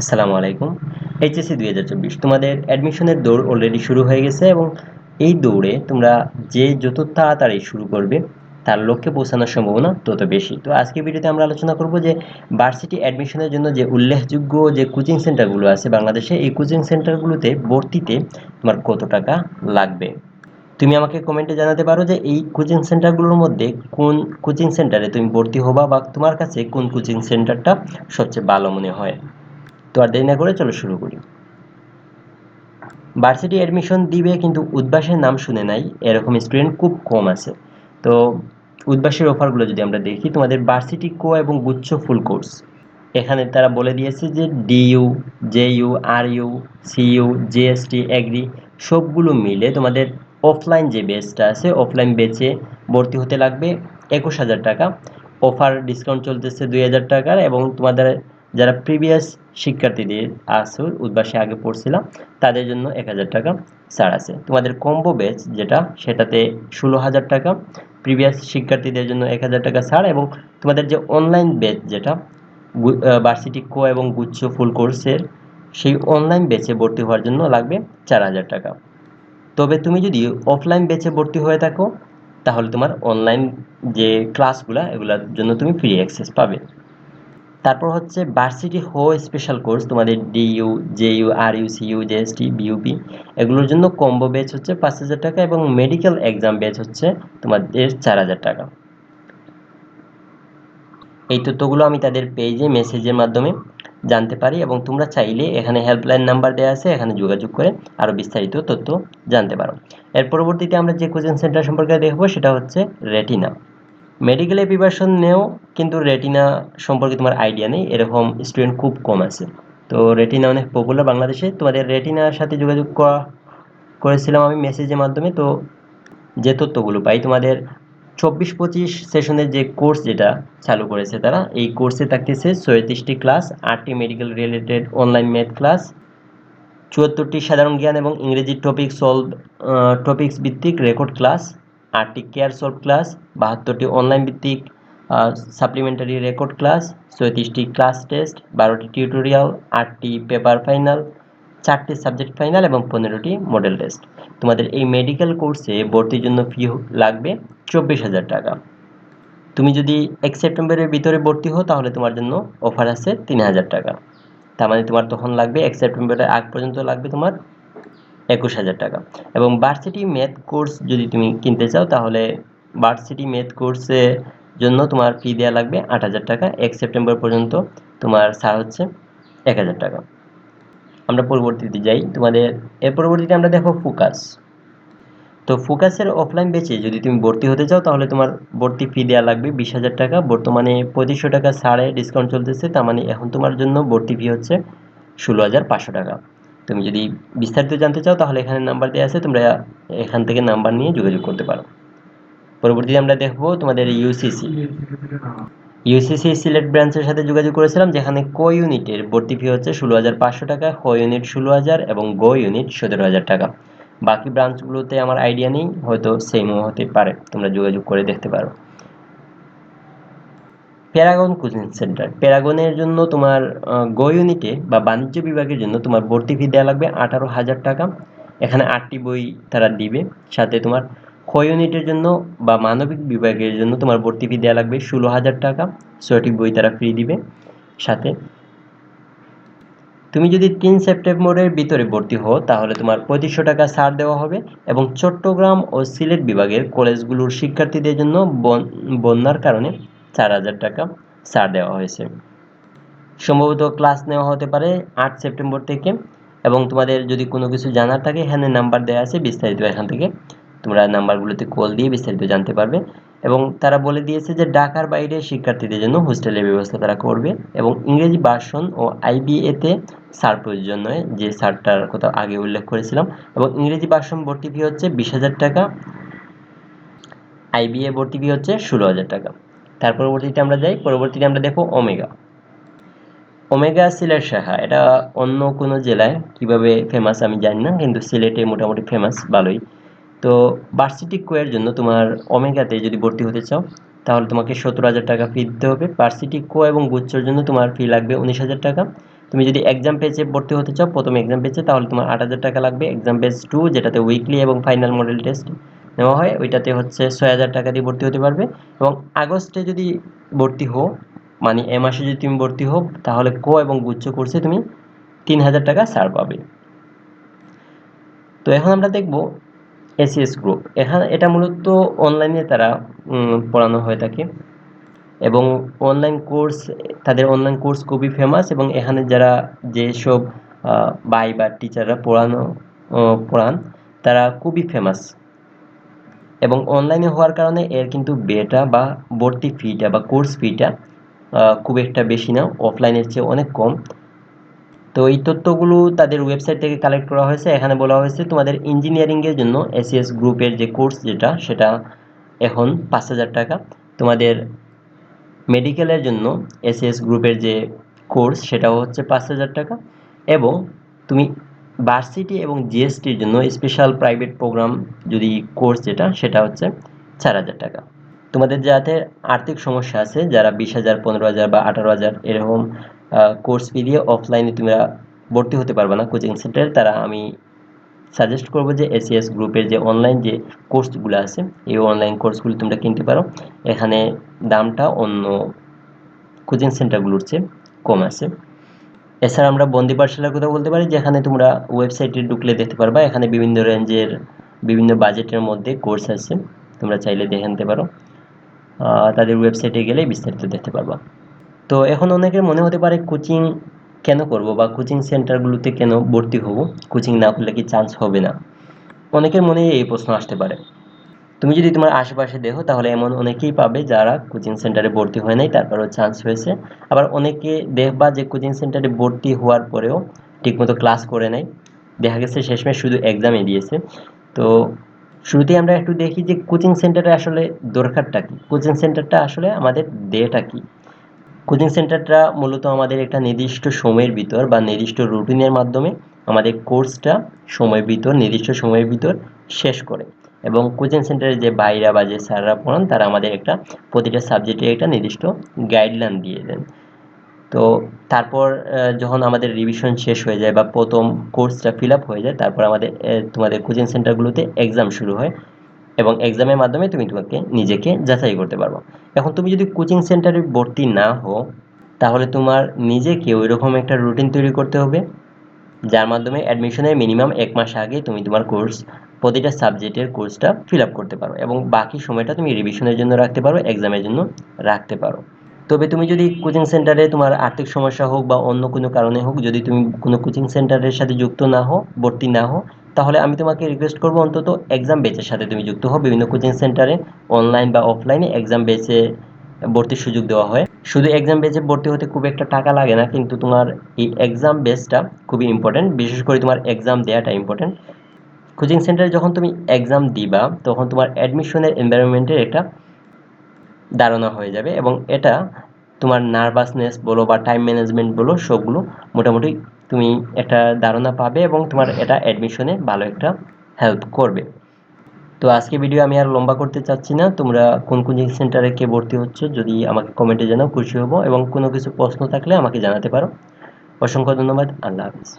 আসসালামু আলাইকুম। এইচএসসি দুই হাজার চব্বিশ। তোমাদের অ্যাডমিশনের দৌড় অলরেডি শুরু হয়ে গেছে এবং এই দৌড়ে তোমরা যে যত তাড়াতাড়ি শুরু করবে, তার লক্ষ্যে পৌঁছানোর সম্ভাবনা তত বেশি। তো আজকে ভিডিওতে আমরা আলোচনা করব যে ভার্সিটি অ্যাডমিশনের জন্য যে উল্লেখযোগ্য যে কোচিং সেন্টারগুলো আছে বাংলাদেশে, এই কোচিং সেন্টারগুলোতে ভর্তিতে তোমার কত টাকা লাগবে? তুমি আমাকে কমেন্টে জানাতে পারো যে এই কোচিং সেন্টারগুলোর মধ্যে কোন কোচিং সেন্টারে তুমি ভর্তি হবা বা তোমার কাছে কোন কোচিং সেন্টারটা সবচেয়ে ভালো মনে হয়। তো আর দেরি না করে চলো শুরু করি। ভার্সিটি অ্যাডমিশন দিবে কিন্তু উদ্বাসের নাম শুনে নাই, এরকম স্টুডেন্ট খুব কম আছে। তো উদ্বাসের অফারগুলো যদি আমরা দেখি, তোমাদের ভার্সিটি কো এবং গুচ্ছ ফুল কোর্স এখানে তারা বলে দিয়েছে যে DU JU RU CU GST agri সবগুলো মিলে তোমাদের অফলাইন যে বেচটা আছে অফলাইন বেচে ভর্তি হতে লাগবে একুশ হাজার টাকা। অফার ডিসকাউন্ট চলতেছে দুই হাজার টাকার এবং তোমাদের যারা প্রিভিয়াস শিক্ষার্থীদের আসুর উদ্বাসে আগে পড়ছিলাম, তাদের জন্য এক হাজার টাকা ছাড় আছে। তোমাদের কম্বো ব্যাচ যেটা, সেটাতে ষোলো হাজার টাকা প্রিভিয়াস শিক্ষার্থীদের জন্য এক হাজার টাকা ছাড় এবং তোমাদের যে অনলাইন ব্যাচ যেটা ভার্সিটি কো এবং গুচ্ছ ফুল কোর্সের সেই অনলাইন ব্যাচে ভর্তি হওয়ার জন্য লাগবে চার হাজার টাকা। তবে তুমি যদি অফলাইন ব্যাচে ভর্তি হয়ে থাকো, তাহলে তোমার অনলাইন যে ক্লাসগুলো এগুলোর জন্য তুমি ফ্রি অ্যাক্সেস পাবে। তারপর হচ্ছে ভার্সিটি হো স্পেশাল কোর্স তোমাদের DU JU R U CU JST BUP এগুলোর জন্য কম্বো ব্যাচ হচ্ছে পাঁচ হাজার টাকা এবং মেডিকেল এক্সাম ব্যাচ হচ্ছে তোমাদের চার হাজার টাকা। এই তথ্যগুলো আমি তাদের পেজে মেসেজের মাধ্যমে জানতে পারি এবং তোমরা চাইলে এখানে হেল্পলাইন নাম্বার দেওয়া আছে, এখানে যোগাযোগ করে আরও বিস্তারিত তথ্য জানতে পারো। এর পরবর্তীতে আমরা যে কোচিং সেন্টার সম্পর্কে দেখব সেটা হচ্ছে রেটিনা মেডিকেল প্রিপারেশন নেও কিন্তু রেটিনা সম্পর্কে তোমার আইডিয়া নেই। এরকম স্টুডেন্ট খুব কম আছে। তো রেটিনা অনেক পপুলার বাংলাদেশে। তোমাদের রেটিনার সাথে যোগাযোগ করা, করেছিলাম আমি মেসেজের মাধ্যমে। তো যে তথ্যগুলো পাই, তোমাদের চব্বিশ পঁচিশ সেশনের যে কোর্স যেটা চালু করেছে তারা, এই কোর্সে থাকতেছে ছয়ত্রিশটি ক্লাস আটটি medical related online math class চুয়াত্তরটি সাধারণ জ্ঞান এবং ইংরেজি টপিক সলভ টপিক্স ভিত্তিক রেকর্ড ক্লাস আটটি কেয়ার সলভ ক্লাস বাহাত্তরটি অনলাইন ভিত্তিক সাপ্লিমেন্টারি রেকর্ড ক্লাস চৌত্রিশটি ক্লাস টেস্ট বারোটি টিউটোরিয়াল আটটি পেপার ফাইনাল চারটি সাবজেক্ট ফাইনাল এবং পনেরোটি মডেল টেস্ট তোমাদের এই মেডিকেল কোর্সে ভর্তির জন্য ফি লাগবে চব্বিশ হাজার টাকা। তুমি যদি এক সেপ্টেম্বরের ভিতরে ভর্তি হও, তাহলে তোমার জন্য অফার আছে তিন হাজার টাকা। তার মানে তোমার তখন লাগবে এক সেপ্টেম্বরের আগ পর্যন্ত লাগবে তোমার একুশ হাজার টাকা। এবং ভার্সিটি ম্যাথ কোর্স যদি তুমি কিনতে চাও, তাহলে ভার্সিটি ম্যাথ কোর্সে জন্য তোমার ফি দেওয়া লাগবে আট হাজার টাকা। এক সেপ্টেম্বর পর্যন্ত তোমার ছাড় হচ্ছে এক হাজার টাকা। আমরা পরবর্তীতে যাই। তোমাদের, এর পরবর্তীতে আমরা দেখো ফোকাস তো ফোকাসের অফলাইন বেচে যদি তুমি ভর্তি হতে চাও, তাহলে তোমার ভর্তি ফি দেওয়া লাগবে বিশ হাজার টাকা। বর্তমানে পঁচিশশো টাকা ছাড়ে ডিসকাউন্ট চলতেছে। তার মানে এখন তোমার জন্য ভর্তি ফি হচ্ছে ষোলো হাজার পাঁচশো টাকা। তুমি যদি বিস্তারিত জানতে চাও, তাহলে এখানে নাম্বার দেওয়া আছে, তোমরা এখান থেকে নাম্বার নিয়ে যোগাযোগ করতে পারো। পরবর্তীতে আমরা দেখব তোমাদের ইউসিসি ইউসিসি সিলেট ব্রাঞ্চের সাথে যোগাযোগ করেছিলাম, যেখানে কো ইউনিটের ভর্তি ফি হচ্ছে ষোলো হাজার পাঁচশো টাকা ক ইউনিট ষোলো হাজার এবং গো ইউনিট সতেরো হাজার টাকা। বাকি ব্রাঞ্চগুলোতে আমার আইডিয়া নেই, হয়তো সেমও হতে পারে, তোমরা যোগাযোগ করে দেখতে পারো। প্যারাগন কোচিং সেন্টার প্যারাগনের জন্য তোমার গো ইউনিটে বা বাণিজ্য বিভাগের জন্য তোমার ভর্তি ফি দেওয়া লাগবে আঠারো হাজার টাকা। এখানে আটটি বই তারা দিবে। সাথে তোমার খ ইউনিটের জন্য বা মানবিক বিভাগের জন্য তোমার ভর্তি ফি দেওয়া লাগবে ষোলো হাজার টাকা। ছয়টি বই তারা ফ্রি দিবে। সাথে তুমি যদি তিন সেপ্টেম্বরের ভিতরে ভর্তি হও, তাহলে তোমার পঁচিশশো টাকা ছাড় দেওয়া হবে এবং চট্টগ্রাম ও সিলেট বিভাগের কলেজগুলোর শিক্ষার্থীদের জন্য বন্যার কারণে চার হাজার টাকা ছাড় দেওয়া হয়েছে। সম্ভবত ক্লাস নেওয়া হতে পারে আট সেপ্টেম্বর থেকে এবং তোমাদের যদি কোনো কিছু জানার থাকে, এখানে নাম্বার দেওয়া আছে বিস্তারিত এখান থেকে। তোমরা নাম্বারগুলোতে কল দিয়ে বিস্তারিত জানতে পারবে এবং তারা বলে দিয়েছে যে ঢাকার বাইরে শিক্ষার্থীদের জন্য হোস্টেলের ব্যবস্থা তারা করবে এবং ইংরেজি ভার্সন ও আইবিএতে সার প্রয়োজন নয়, যে সারটার কথা আগে উল্লেখ করেছিলাম। এবং ইংরেজি ভার্সন ভর্তি ফি হচ্ছে বিশ হাজার টাকা আইবিএ ভর্তি ফি হচ্ছে ষোলো হাজার টাকা। তার পরবর্তীতে আমরা যাই, পরবর্তীতে আমরা দেখো ওমেগা। ওমেগা সিলেট শাখা, এটা অন্য কোনো জেলায় কীভাবে ফেমাস আমি জানি না, কিন্তু সিলেটে মোটামুটি ফেমাস ভালোই। তো ভার্সিটি কোয়ের জন্য তোমার ওমেগাতে যদি ভর্তি হতে চাও, তাহলে তোমাকে সত্তর হাজার টাকা ফি দিতে হবে। ভার্সিটি কো এবং গুচ্ছর জন্য তোমার ফি লাগবে উনিশ হাজার টাকা। তুমি যদি এক্সাম পেজে ভর্তি হতে চাও, প্রথম এক্সাম পেজে তাহলে তোমার আট হাজার টাকা লাগবে। এক্সাম পেজ টু যেটাতে উইকলি এবং ফাইনাল মডেল টেস্ট নেওয়া হয়, ওইটাতে হচ্ছে ছয় হাজার টাকা দিয়ে ভর্তি হতে পারবে। এবং আগস্টে যদি ভর্তি হও মানে এ মাসে যদি তুমি ভর্তি হও, তাহলে কো এবং গুচ্ছ কোর্সে তুমি তিন হাজার টাকা ছাড় পাবে। তো এখন আমরা দেখব এসিএস গ্রুপ এখানে, এটা মূলত অনলাইনে তারা পড়ানো হয়ে থাকে। এবং অনলাইন কোর্স তাদের অনলাইন কোর্স খুবই ফেমাস এবং এখানে যারা যেসব ভাই বা টিচাররা পড়ানো পড়ান, তারা খুবই ফেমাস এবং অনলাইনে হওয়ার কারণে এর কিন্তু বেটা বা ভর্তি ফিটা বা কোর্স ফিটা খুব একটা বেশি না অফলাইনের চেয়ে অনেক কম। তো এই তথ্যগুলো তাদের ওয়েবসাইট থেকে কালেক্ট করা হয়েছে। এখানে বলা হয়েছে, তোমাদের ইঞ্জিনিয়ারিংয়ের জন্য এসিএস গ্রুপের যে কোর্স যেটা, সেটা এখন পাঁচ হাজার টাকা। তোমাদের মেডিকেলের জন্য এসিএস গ্রুপের যে কোর্স সেটাও হচ্ছে পাঁচ হাজার টাকা। এবং তুমি ভার্সিটি এবং জিএসটির জন্য স্পেশাল প্রাইভেট প্রোগ্রাম যদি কোর্স যেটা, সেটা হচ্ছে চার হাজার টাকা। তোমাদের যাতে আর্থিক সমস্যা আছে, যারা বিশ হাজার, পনেরো হাজার বা আঠারো হাজার এরকম কোর্স ফি দিয়ে অফলাইনে তোমরা ভর্তি হতে পারবে না কোচিং সেন্টারে তারা আমি সাজেস্ট করব যে এসিএস গ্রুপের যে অনলাইন যে কোর্সগুলো আছে, এই অনলাইন কোর্সগুলো তোমরা কিনতে পারো। এখানে দামটা অন্য কোচিং সেন্টারগুলোর চেয়ে কম আছে। এছাড়া আমরা বন্দি পাঠশালার কথা বলতে পারি, যেখানে তোমরা ওয়েবসাইটে ঢুকলে দেখতে পারবা। এখানে বিভিন্ন রেঞ্জের বিভিন্ন বাজেটের মধ্যে কোর্স আছে। তোমরা চাইলে দেখে নিতে পারো। তাদের ওয়েবসাইটে গেলে বিস্তারিত দেখতে পারবা। তো এখন অনেকের মনে হতে পারে কোচিং কেন করব বা কোচিং সেন্টারগুলোতে কেন ভর্তি হব? কোচিং না করলে কি চান্স হবে না? অনেকের মনে এই প্রশ্ন আসতে পারে। তুমি যদি তোমার আশেপাশে দেখো, তাহলে এমন অনেকেই পাবে যারা কোচিং সেন্টারে ভর্তি হয় নাই, তারপরেও চান্স হয়েছে। আবার অনেকে দেখবা যে কোচিং সেন্টারে ভর্তি হওয়ার পরেও ঠিকমতো ক্লাস করে নেয় দেখা গেছে শেষমেশ শুধু এক্সামে দিয়েছে। তো শুরুতেই আমরা একটু দেখি যে কোচিং সেন্টারে আসলে দরকারটা কী? কোচিং সেন্টারটা আসলে আমাদের দেটা কী? কোচিং সেন্টারটা মূলত আমাদের একটা নির্দিষ্ট সময়ের ভিতর বা নির্দিষ্ট রুটিনের মাধ্যমে আমাদের কোর্সটা সময়ের ভিতর, নির্দিষ্ট সময়ের ভিতর শেষ করে। এবং কোচিং সেন্টারে যে ভাইরা বা যে স্যাররা পড়ান, তারা আমাদের একটা প্রতিটা সাবজেক্টে একটা নির্দিষ্ট গাইডলাইন দিয়ে দেন। তো তারপর যখন আমাদের রিভিশন শেষ হয়ে যায় বা প্রথম কোর্সটা ফিল আপ হয়ে যায়, তারপর আমাদের তোমাদের কোচিং সেন্টারগুলোতে এক্সাম শুরু হয় এবং এক্সামের মাধ্যমে তুমি তোমাকে নিজেকে যাচাই করতে পারব। এখন তুমি যদি কোচিং সেন্টারে ভর্তি না হও, তাহলে তোমার নিজেকে ওই রকম একটা রুটিন তৈরি করতে হবে, যার মাধ্যমে অ্যাডমিশনের মিনিমাম এক মাস আগে তুমি তোমার কোর্স প্রতিটা সাবজেক্টের কোর্সটা ফিল আপ করতে পারো এবং বাকি সময়টা তুমি রিভিশনের জন্য রাখতে পারো এক্সামের জন্য রাখতে পারো। তবে তুমি যদি কোচিং সেন্টারে তোমার আর্থিক সমস্যা হোক বা অন্য কোনো কারণে হোক, যদি তুমি কোনো কোচিং সেন্টারের সাথে যুক্ত না হও, ভর্তি না হও, তাহলে আমি তোমাকে রিকোয়েস্ট করব অন্তত এক্সাম বেচের সাথে তুমি যুক্ত হও। বিভিন্ন কোচিং সেন্টারে অনলাইন বা অফলাইনে এক্সাম বেচে ভর্তির সুযোগ দেওয়া হয়। শুধু এক্সাম বেচে ভর্তি হতে খুব একটা টাকা লাগে না, কিন্তু তোমার এই এক্সাম বেসটা খুবই ইম্পর্টেন্ট বিশেষ করে তোমার এক্সাম দেওয়াটা ইম্পর্টেন্ট কোচিং সেন্টারে যখন তুমি এক্সাম দিবা, তখন তোমার অ্যাডমিশনের এনভায়রনমেন্টের একটা ধারণা হয়ে যাবে এবং এটা তোমার নার্ভাসনেস বলো বা টাইম ম্যানেজমেন্ট বলো, সবগুলো মোটামুটি তুমি একটা ধারণা পাবে এবং তোমার এটা অ্যাডমিশনে ভালো একটা হেল্প করবে। তো আজকে ভিডিও আমি আর লম্বা করতে চাচ্ছি না। তোমরা কোন কোচিং সেন্টারে কে ভর্তি হচ্ছে যদি আমাকে কমেন্টে জানাও, খুশি হব এবং কোনো কিছু প্রশ্ন থাকলে আমাকে জানাতে পারো। অসংখ্য ধন্যবাদ। আল্লাহ হাফিজ।